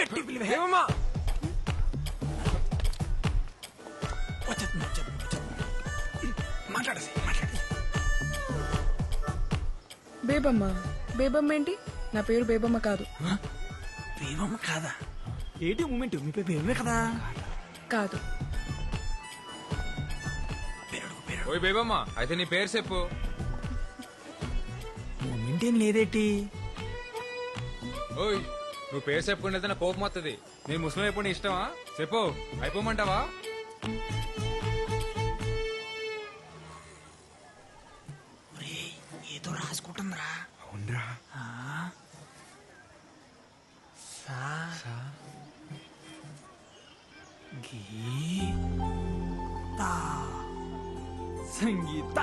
గట్టి పిలివే. ఏమమ్మా? మాట్లాడేసి మాట్లాడేసి. బేబమ్మ బేబమ్మ ఏంటి? నా పేరు బేబమ్మ కాదు. బేబమ్మ కాదా? ఏంటి మూమెంట్? మీ పేరు బేబమే కదా? కాదు. ఓయ్ బేబమ్మ అయితే నీ పేరు చెప్పు. మూమెంట్ ఏం లేదేటి? ఓయ్ నువ్వు పేరు చెప్పుకుంటే నా కోపం వస్తుంది నేను ముస్లిం అయిపోయి నీ ఇష్టమా? చెప్పు అయిపోమంటావా? ఒరేయ్, ఏదో రాసుకుంటుందిరా. అవునరా. సా. గీ. తా. సంగీత.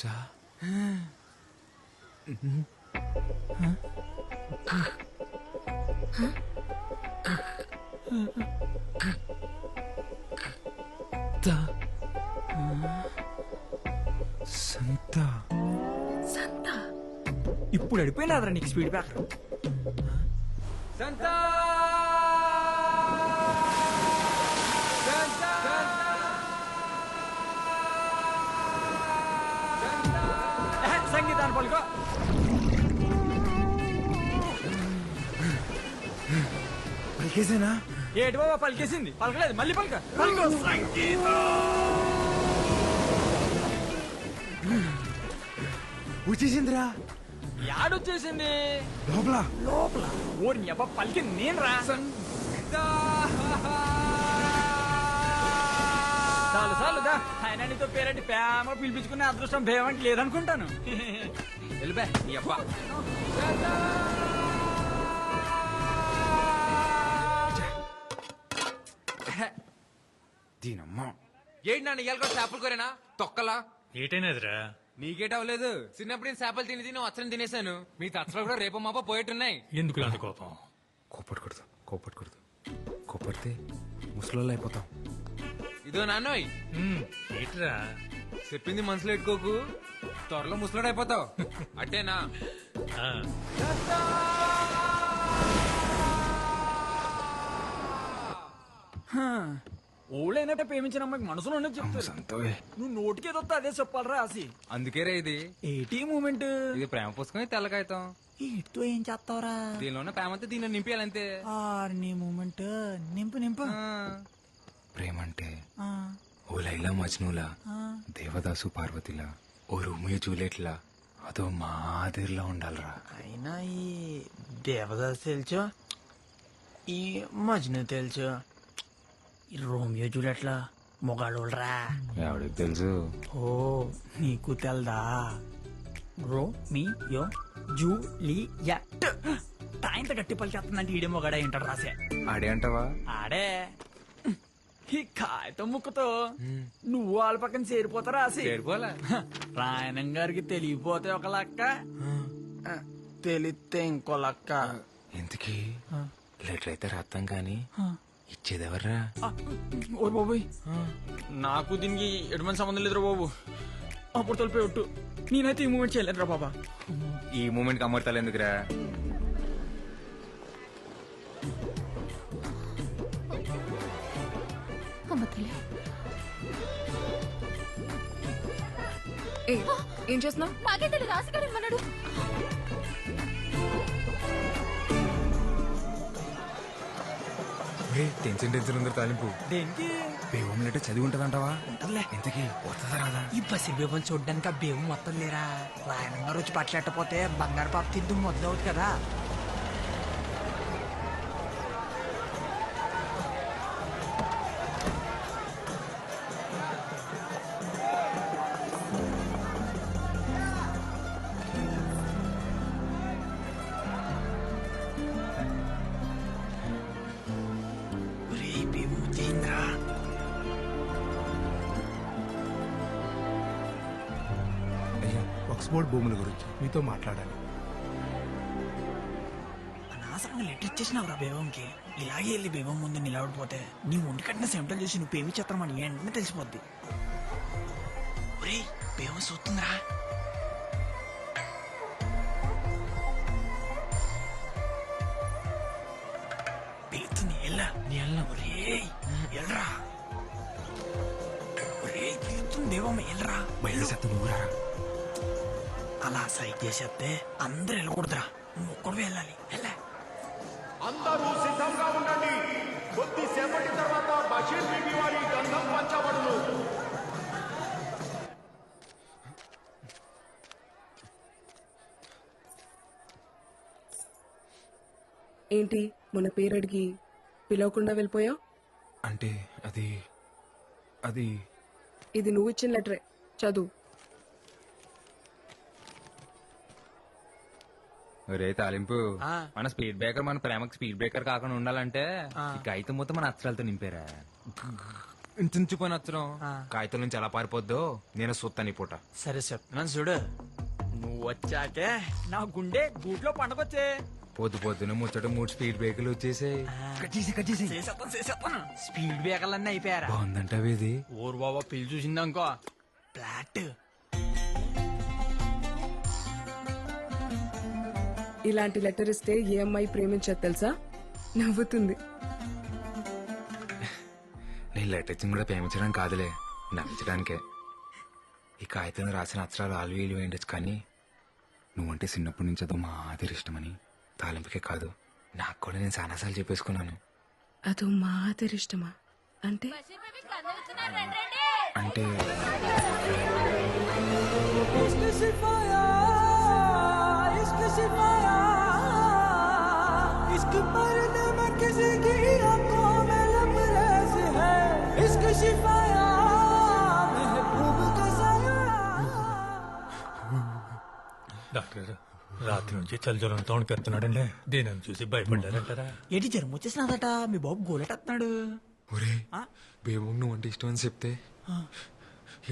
సా. సంత. సంత. ఇప్పుడు అడిపోయినాదరా నీకు స్పీడ్ బ్రేకర్ సంత! సంగీతాన్ని పలుకో. పలికేసేనా? ఏటి బాబా పలికేసింది. పలకలేదు మళ్ళీ పలక. పలుకో. వచ్చేసిందిరా. యాడొచ్చేసింది? లోపల. లోపల. ఓరి అబ్బా పలికింది నేను రా చాలు చాలు దా ఆయన నీతో పేరంటి ప్రేమ పిలిపించుకునే అదృష్టం భేమంటి లేదనుకుంటాను. వెళ్ళిపే నీ అబ్బా. దీనమ్మ. ఏంటి నాన్న ఇవాళ కూడా చేపలు కోరేనా? తొక్కలా? ఏటైనదిరా నీకేట అవ్వలేదు. చిన్నప్పుడు నేను చేపలు తిని తిని వచ్చని తినేశాను. మీ తచ్చలు కూడా రేపు మాప పోయేట్టున్నాయి. ఎందుకు అంత కోపం? కోపడకూడదు కోపడకూడదు. కోపడితే ముసలోళ్ళు అయిపోతాం. ఇదో నాన్నోయ్. ఏట్రా? చెప్పింది మనసులో పెట్టుకోకు. త్వరలో ముసలాడు అయిపోతావు. అట్టేనా? ఆ, ఊళ్ళైనట్టే ప్రేమించిన అమ్మాయికి మనసులో ఉన్నది సంతోయ్. నువ్వు నోటికి ఏదొస్తే అదే చెప్పాలరా రాసి అందుకే రే ఇది. ఏటి మూమెంట్? ఇది ప్రేమ పుస్తకం తెల్ల కాగితం. ఇటుతో ఏం చేస్తావురా? దీనిలోనే ప్రేమ అంతా దీనిలో నింపేయాలంతే. ఆర్ నీ మూమెంట్. నింపు నింపు. ప్రేమ అంటే ఆ, ఓ లైలా మజ్నులా ఆ. దేవదాసు పార్వతిలా ఓ రోమియో జూలియట్లా అదో మాదిరిలా ఉండాలిరా. అయినా ఈ దేవదాస్ తెలుసు ఈ మజ్ను తెలుసు ఈ రోమియో జూలియట్లా మొగాళ్ళరా ఎవడికి తెలుసు? ఓ నీకు తెల్దా? Romeo Juliet. తాయింత గట్టి పలికేస్తుందంటే ఈడే మొగాడే ఏంటాడు రాసే. ఆడే అంటావా? ఆడే. ఈ కాగితం ముక్కతో నువ్వు వాళ్ళ పక్కన చేరిపోతారా రాసి చేరిపోలే. రాయణం గారికి తెలియపోతే ఒక లక్క. తెలిస్తే ఇంకో లక్క. ఇంతకీ లెటర్ అయితే రాస్తాం కానీ ఇచ్చేదెవర్రా? ఓ బాబోయ్. నాకు దీనికి ఎటువంటి సంబంధం లేదురా బాబు. అప్పుడు తొలిపోయి ఒట్టు. నేనైతే ఈ మూమెంట్ చేయలేదురా బాబా. ఈ మూమెంట్ అమర్తాలు ఎందుకురా? ఏ చేస్తున్నావు? నాకే తెలియదు టెన్షన్ టెన్షన్ ఉందరు తాలింపు. దేనికి? బేవం చదివి ఉంటదంటావా ఉంటదిలే. ఇంతకీ వస్తుందా రాదా? ఈ బసి బేబం చూడ్డానికి ఆ బేబు మొత్తం లేరా? రాయణం గారు వచ్చి పట్లెట్టపోతే బంగారు పాప తిద్దు మొదలవుతుంది కదా. మీతో మాట్లాడాలి. అనవసరంగా లెటర్ ఇలాగే వెళ్ళి బేబం ముందు నిలబడిపోతే నీ ఒంటి కట్టిన సెంటర్ చేసి నువ్వు పేవి చిత్రం అని వెంటనే తెలిసిపోద్ది. చూస్తుందిరా పిలుతుంది ఎల్లా. నీ ఎల్లా ఒరే ఎల్రా. ఒరే పిలుతుంది బేబమ్మ ఎల్రా. బయలుదేరుతుంది అలా సైడ్ చేసేస్తే అందరు వెళ్ళకూడదురా. నువ్వు ఒక్కడు వెళ్ళాలి. వెళ్ళా. అందరూ సిద్ధంగా ఉండండి. కొద్దిసేపటి తర్వాత బషీర్ బీబీ వారి గంధం పంచబడును. ఏంటి? మన పేరు అడిగి పిలవకుండా వెళ్ళిపోయావు? అంటే అది అది ఇది నువ్వు ఇచ్చిన లెటరే. చదువు. రే తాలింపు మన స్పీడ్ బ్రేకర్ మన ప్రేమకు స్పీడ్ బ్రేకర్ కాకుండా ఉండాలంటే ఈ కాగితం మొత్తం మన అక్షరాలతో నింపారా. ఇంచుపోయిన అక్షరం. కాగితం నుంచి ఎలా పారిపోద్దో నేను సూత్తాను ఈ పూట. సరే చెప్తున్నాను చూడు. నువ్వు వచ్చాకే నా గుండె గూట్లో పండగొచ్చే పొద్దు పొద్దున ముచ్చట మూడు స్పీడ్ బ్రేకర్లు వచ్చేసాయి. చేసేస్తాను చేసేస్తాను స్పీడ్ బ్రేకర్లన్నీ అయిపోయారా? బాగుందంటావు ఇది? ఊరు బాబా పిల్లి చూసిందనుకో ఫ్లాట్. ఇలాంటి లెటర్ ఇస్తే ఏ అమ్మాయి ప్రేమించదు తెలుసా? నవ్వుతుంది. నేను లెటర్ ఇచ్చింది కూడా ప్రేమించడానికి కాదులే నమ్మించడానికే ఈ కాగితం రాసిన అక్షరాలు ఆలు వీలు వేయచ్చు కానీ నువ్వంటే చిన్నప్పటి నుంచి అదో మా ఆదిరి ఇష్టమని తాలింపుకే కాదు నాకు కూడా నేను చాలాసార్లు చెప్పేసుకున్నాను. అదో మా ఆదరి ఇష్టమా? అంటే? అంటే డాక్టర్ రాత్రి నుంచి చలిజ్వరం తోడుకెత్తున్నాడండి దీనిని చూసి భయపడ్డారంటారా? ఏంటి జ్వరం వచ్చేసినదట? మీ బాబు గోలెట్టేస్తున్నాడు. ఒరే బేబు నువ్వు అంటే ఇష్టం అని చెప్తే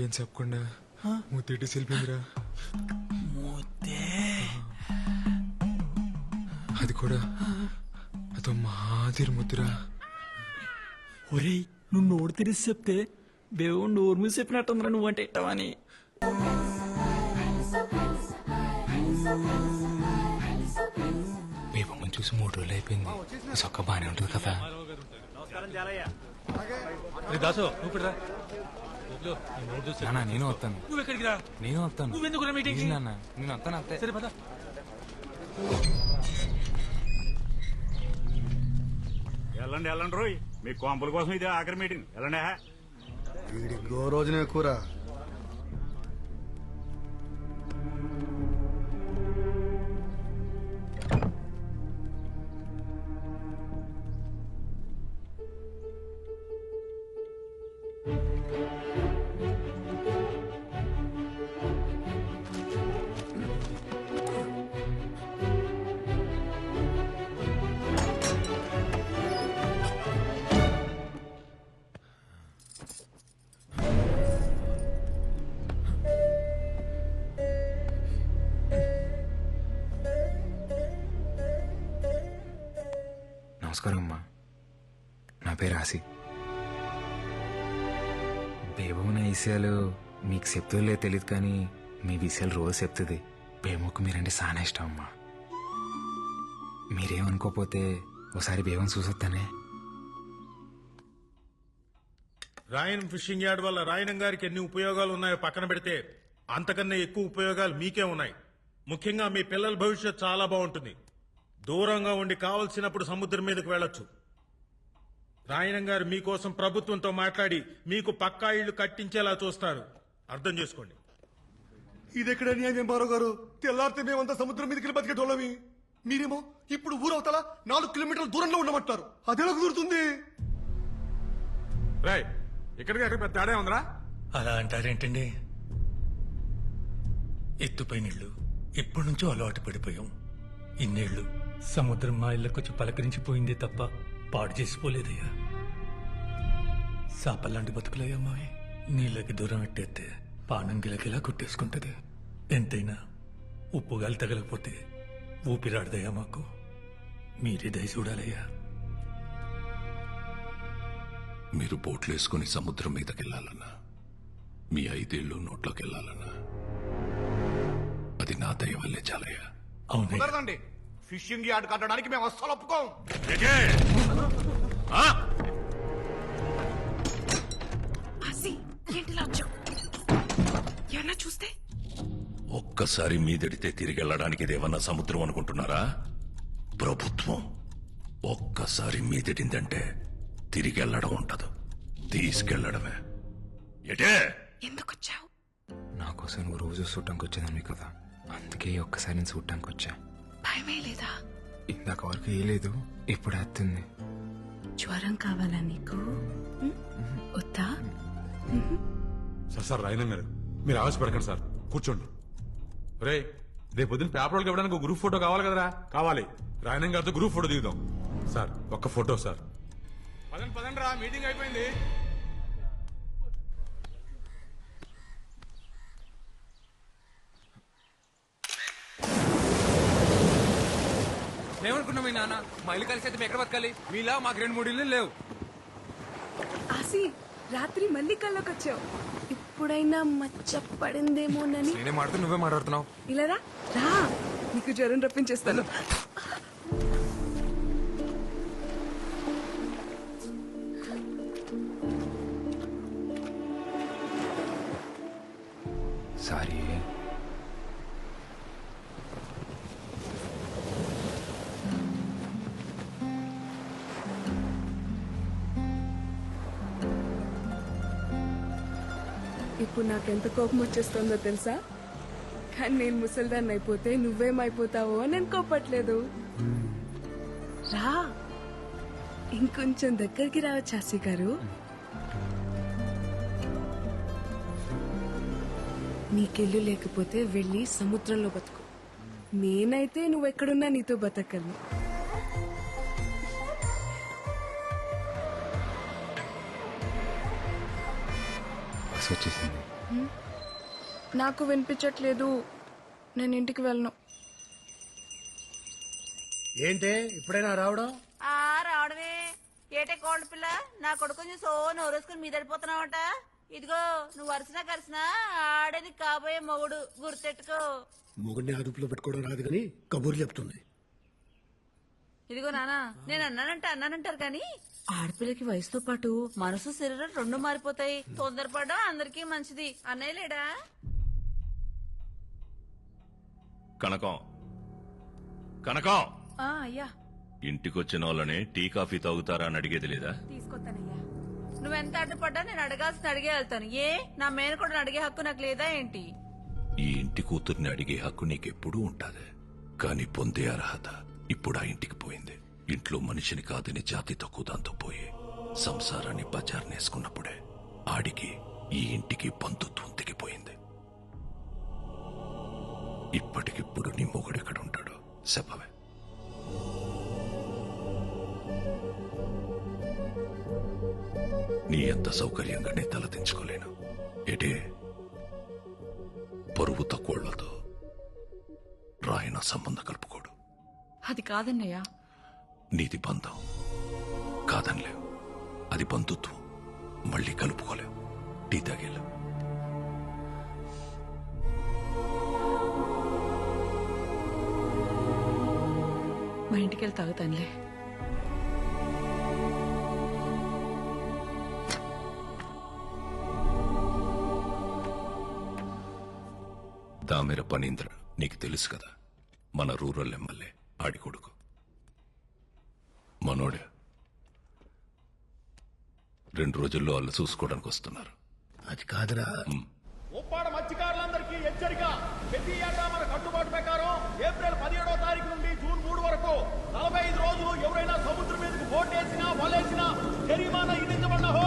ఏం చెప్పకుండా ముద్దెట్టి సెల్పిందిరా మూతే కూడా అదో మాదిరి ముద్దురా ఒరేయ్ నువ్వు నోరు తెరిసి చెప్తే బేవు నోరు మూసి చెప్పినట్టుందిరా నువ్వంటే ఇట్టవని బేబమ్మని చూసి మూడు రోజులు అయిపోయింది సొక్క బానే ఉంటుంది కదా దాసు నాన్న నేను వస్తాను నువ్వు ఎక్కడికి రా నేను వస్తాను నువ్వెందుకు నాన్న నేను వస్తాను అంతే సరే పద వెళ్ళండి వెళ్ళండి రోయ్. మీ కొంపల కోసం ఇది ఆఖరి మీటింగ్ వెళ్ళండి వీడి గో రోజునే కూర. నమస్కారం అమ్మా. నా పేరు ఆసి. బేబమ్మ విషయాలు మీకు చెప్తుందో తెలియదు కానీ మీ విషయాలు రోజు చెప్తుంది. బేమకు మీరంటే చాలా ఇష్టం అమ్మా. మీరేమనుకోపోతే ఒకసారి బేబం చూసొద్దానే రాయన్ ఫిషింగ్ యార్డ్ వల్ల రాయనం గారికి ఎన్ని ఉపయోగాలు ఉన్నాయో పక్కన పెడితే అంతకన్నా ఎక్కువ ఉపయోగాలు మీకే ఉన్నాయి. ముఖ్యంగా మీ పిల్లల భవిష్యత్ చాలా బాగుంటుంది. దూరంగా ఉండి కావలసినప్పుడు సముద్రం మీదకి వెళ్ళొచ్చు. రాయనం గారు మీకోసం ప్రభుత్వంతో మాట్లాడి మీకు పక్కా ఇళ్ళు కట్టించేలా చూస్తారు. అర్థం చేసుకోండి. ఇది ఎక్కడ న్యాయం గారు? తెల్లారితే మేమంతా సముద్రం మీదకి వెళ్ళి బతికేటోళ్ళమి. మీరేమో ఇప్పుడు ఊరవతల నాలుగు కిలోమీటర్ల దూరంలో ఉండమంటారు అదెలా కుదురుతుంది? రాయ్ ఇక్కడికి అక్కడ పెద్ద తేడా ఉందిరా? అలా అంటారేంటండి? ఎత్తుపై నీళ్ళు ఎప్పటి నుంచో అలవాటు పడిపోయాం. ఇన్నేళ్ళు సముద్రం మా ఇళ్ళకొచ్చి పలకరించిపోయింది తప్ప పాడు చేసిపోలేదయ్యా. సాపల్లాంటి బతుకులయ్యా మావి. నీళ్ళకి దూరం ఎట్టేస్తే పానం గిలకిలా కొట్టేసుకుంటది. ఎంతైనా ఉప్పుగాలి తగలకపోతే ఊపిరాడదయ్యా మాకు. మీరే దయ చూడాలయ్యా. మీరు బోట్లు వేసుకుని సముద్రం మీదకి వెళ్ళాలన్నా మీ ఐదేళ్ళు నోట్లోకి వెళ్ళాలన్నా అది నా దయ వల్లే చాలయ్యా. అవునయ్యా. కుదరదండి ఫిషింగ్ యార్డ్ కట్టడానికి మేము అస్సలు ఒప్పుకోం. ఎవరన్నా చూస్తే? ఒక్కసారి మీదడితే తిరిగి వెళ్ళడానికి ఇదేమన్నా సముద్రం అనుకుంటున్నారా? ప్రభుత్వం ఒక్కసారి మీదడిందంటే తిరిగి వెళ్ళడం ఉండదు. తీసుకెళ్ళడమే ఎటే ఎందుకు వచ్చావు నా కోసం నువ్వు రోజు చూడటానికి వచ్చేదాన్ని కదా. అందుకే ఒక్కసారి నేను చూడటానికి వచ్చా. భయమే లేదా? ఇందాక వరకు ఏ లేదు ఇప్పుడు వస్తుంది జ్వరం కావాలా నీకు? వద్దా సార్ సార్ రాయన గారు మీరు ఆవేశపడకండి సార్. కూర్చోండి. రే రేపు పొద్దున్న పేపర్ వాళ్ళకి ఇవ్వడానికి ఒక గ్రూప్ ఫోటో కావాలి కదరా? కావాలి. రాయన గారితో గ్రూప్ ఫోటో దిగుదాం. సార్ ఒక్క ఫోటో సార్. పదండి పదండి రా మీటింగ్ అయిపోయింది. ఏమనుకున్నాం మీ నాన్న? మా ఇల్లు కలిసి అయితే మేము ఎక్కడ బతకాలి? మీలా మాకు రెండు మూడు ఇల్లు లేవు. ఆసి రాత్రి మళ్ళీ కల్లోకి వచ్చావు. ఇప్పుడైనా మచ్చ పడిందేమోనని నేనే మాడుతూ నువ్వే మాట్లాడుతున్నావు? ఇలా రా రా. నీకు జ్వరం రప్పించేస్తాను. సారీ. నాకెంత కోపం వచ్చేస్తుందో తెలుసా? కానీ నేను ముసల్దాన్ని అయిపోతే నువ్వేమైపోతావో అని అనుకోపట్లేదు రా. ఇంకొంచెం దగ్గరికి రావచ్చు గారు. నీకెళ్ళు లేకపోతే వెళ్ళి సముద్రంలో బతుకు. నేనైతే నువ్వెక్కడున్నా నీతో బతకను వచ్చేసింది. నాకు వినిపించట్లేదు. నేను ఇంటికి వెళ్ళను. ఏంటే? ఇప్పుడైనా రావడం? ఆ రావడమే. ఏటే కోళ్ళ పిల్ల? నా కొడుకుని సో నోరేసుకుని మీదడిపోతున్నావట. ఇదిగో నువ్వు వరుసనా కలిసినా ఆడని కాబోయే మొగుడు. గుర్తెట్టుకో. మొగుడిని అదుపులో పెట్టుకోవడం రాదు కానీ కబుర్లు చెప్తుంది. ఇదిగో నానా నేను అన్నానంటే అన్నానంటారు కానీ ఆడపిల్లకి వయసుతో పాటు మనసు శరీరం రెండు మారిపోతాయి. తొందరపడడం అందరికీ మంచిది. అన్నయ్య లేడా? కనకం. కనకం! ఆ, అయ్యా. ఇంటికొచ్చిన వాళ్ళని టీ కాఫీ తాగుతారా అని అడిగేది లేదా? తీసుకొస్తానయ్యా. నువ్వెంత అడ్డుపడ్డా నేను అడగాల్సిన అడిగే వెళ్తాను. ఏ? నా మేనకోడని అడిగే హక్కు నాకు లేదా ఏంటి? ఈ ఇంటి కూతుర్ని అడిగే హక్కు నీకెప్పుడూ ఉంటాది. కాని పొందే అర్హత ఇప్పుడు ఆ ఇంటికి పోయింది. ఇంట్లో మనిషిని కాదని జాతి తక్కువ దాంతో పోయి సంసారాన్ని బజార్నేసుకున్నప్పుడే ఆడికి ఈ ఇంటికి బంధుత్వం తెగిపోయింది ఇప్పటికిప్పుడు నీ మొగుడెక్కడ ఉంటాడు చెప్పవే. నీ ఎంత సౌకర్యంగా నీ తలదించుకోలేను ఎటే పరువు తక్కువళ్ళతో రాయన సంబంధం కలుపుకోడు. అది కాదన్నయ్యా. నీది బంధం. కాదనిలేవు. అది బంధుత్వం. మళ్ళీ కలుపుకోలేవు. టీ తాగేళ్ళు మా ఇంటికి వెళ్ళి తాగుతానులే. దామెర పనీంద్ర నీకు తెలుసు కదా మన రూరల్ ఎమ్మెల్యే ఆడి కొడుకు మనోడే. రెండు రోజుల్లో వాళ్ళు చూసుకోవడానికి వస్తున్నారు. అది కాదురా. ఉప్పాడ మత్స్యకారులందరికీ హెచ్చరిక. ప్రతి ఏటా మన కట్టుబాటు ప్రకారం ఏప్రిల్ పదిహేడో తారీఖు నుండి జూన్ మూడు వరకు నలభై ఐదు రోజులు ఎవరైనా సముద్రం మీదకి బోటేసినా వలేసినా జరిమానా విధించబడ్డహో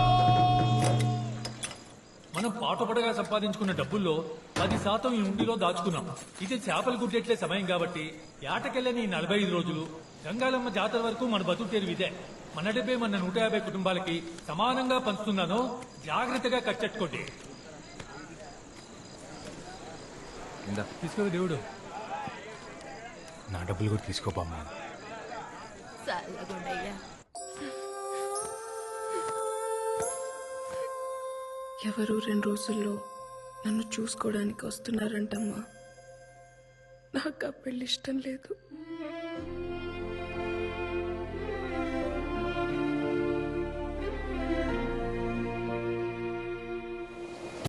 మనం పాటుపడగా సంపాదించుకున్న డబ్బుల్లో పది శాతం ఈ ఉండిలో దాచుకున్నాం. ఇది చేపలు గుడ్డెట్లే సమయం కాబట్టి ఏటకెళ్ళని ఈ నలభై ఐదు రోజులు గంగాలమ్మ జాతర వరకు మన బతుకు తెరువు ఇదే. మన డబ్బే మన నూట యాభై కుటుంబాలకి సమానంగా పంచుతున్నాను. జాగ్రత్తగా కట్టెట్టుకోండి. ఇందా. తీసుకో దేవుడు. నా డబ్బులు కూడా చల్లగుండయ్యా ఎవరు రెండు రోజుల్లో నన్ను చూసుకోవడానికి వస్తున్నారంటమ్మా? నాకు ఆ పెళ్ళి ఇష్టం లేదు.